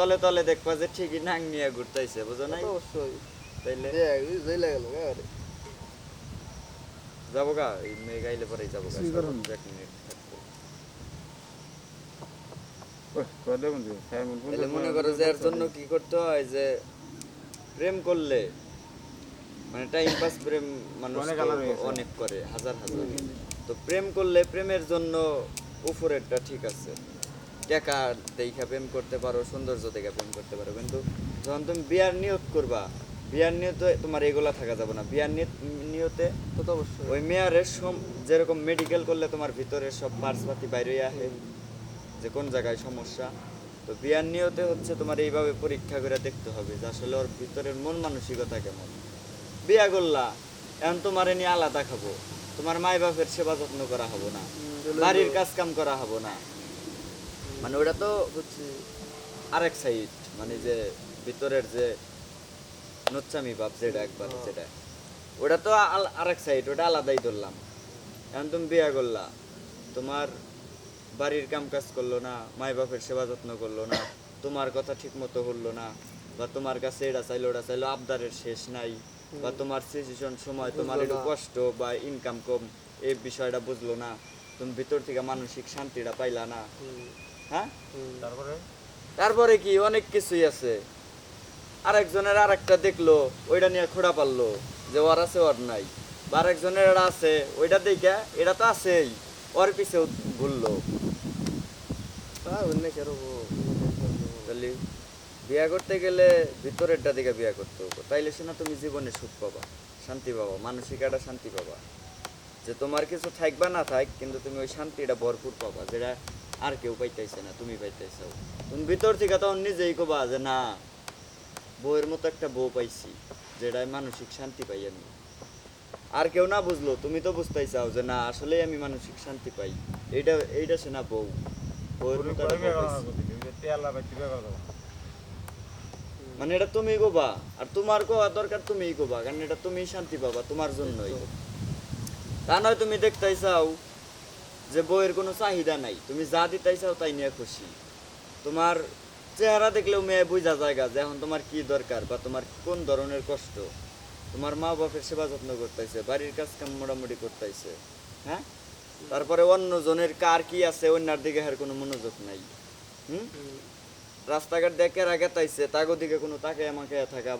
তলে তলে দেখবা যে ঠিকই নাং নিয়ে ঘুরতাইছে বুঝো নাই? অবশ্যই। তাইলে? জেলে গেল গাড়ি যাব গা এই মেয়ে গাইলে পরেই যাব গা। এক মিনিট? হ্যাঁ, মন করো যে এর জন্য কি করতে হয় যে প্রেম করলে মানে টাইম পাস প্রেম মানুষ। অনেক করে হাজার হাজার। তো প্রেম করলে প্রেমের জন্য উপরেরটা ঠিক আছে। টাকা দেখা প্রেম করতে পারো সৌন্দর্য দেখে প্রেম করতে পারো। কিন্তু যখন তুমি বিয়ার নিয়ত করবা বিয়ার নিয়তে তোমার এগুলা থাকা যাবে না। বিয়ার নিয়ত তো তো অবশ্যই। ওই মেয়ারের যেরকম মেডিকেল করলে তোমার ভিতরে সব পার্সপাতি বাইরে আসে যে কোন জায়গায় সমস্যা। তো বিয়ার নিয়তে হচ্ছে তোমার এইভাবে পরীক্ষা করে দেখতে হবে যে আসলে ওর ভিতরের মন মানসিকতা কেমন। বিয়া করলা এখন তোমার নিয়ে আলাদা খাব। তোমার মাই বাপের সেবা যত্ন করা হব না। বাড়ির কাজ কাম করা হব না। মানে ওটা তো বুঝছি আরেক সাইড মানে যে ভিতরের যে নোচ্চামি ভাব যেটা একবার যেটা ওটা তো আরেক সাইড ওটা আলাদাই ধরলাম। এখন তুমি বিয়া করলা তোমার বাড়ির কাম কাজ করল না মাই বাপের সেবা যত্ন করল না তোমার কথা ঠিক মতো হলো না বা তোমার কাছে এটা চাইলো ওটা চাইলো আবদারের শেষ নাই বা তোমার সিচুয়েশন সময় তোমার একটু কষ্ট বা ইনকাম কম এই বিষয়টা বুঝলো না তুমি ভিতর থেকে মানসিক শান্তিটা পাইলা না। হ্যাঁ? তারপরে? তারপরে কি? অনেক কিছুই আছে। আরেকজনের আর একটা দেখল ওইটা নিয়ে খোড়া পারল যে ওর আছে ওর নাই। বা আরেকজনের এটা আছে ওইটা দেখে এটা তো আছেই ওর পিছেও ঘুরলো। তাহলে বিয়া করতে গেলে ভিতরেরটা দিকে বিয়া করতে হবে। তাইলে সে না তুমি জীবনে সুখ পাবা শান্তি পাবা মানসিক একটা শান্তি পাবা। যে তোমার কিছু থাকবা না থাক কিন্তু তুমি ওই শান্তিটা ভরপুর পাবা যেটা আর কেউ পাইতেছে না, তুমি পাইতেছো তুমি ভিতর থেকে তখন নিজেই কবা যে না, বউয়ের মতো একটা বউ পাইছি যেটাই মানসিক শান্তি পাই আমি। আর কেউ না বুঝলো, তুমি তো বুঝতেই চাও যে না, আসলে আমি মানসিক শান্তি পাই। এইটা এইটা সে না বউ। বউয়ের। মানে এটা তুমি গোবা আর তোমার কোয়া দরকার তুমিই গোবা কারণ এটা তুমি শান্তি পাবা তোমার জন্যই। তা নয় তুমি দেখতেই চাও। যে বইয়ের কোনো চাহিদা নাই। তুমি যা দিতেই চাও তাই নিয়ে খুশি। তোমার চেহারা দেখলেও মেয়ে বুঝা জায়গা যে এখন তোমার কি দরকার বা তোমার কোন ধরনের কষ্ট। তোমার মা বাপের সেবা যত্ন করতেছে বাড়ির কাজ কাম মোটামুটি করতেছে হ্যাঁ? তারপরে অন্য জনের কার কি আছে অন্যার দিকে আর কোনো মনোযোগ নাই। হুম? রাস্তাঘাট দেখে রাগে তাইছে তাগো দিকে কোনো তাকে আমাকে থাকা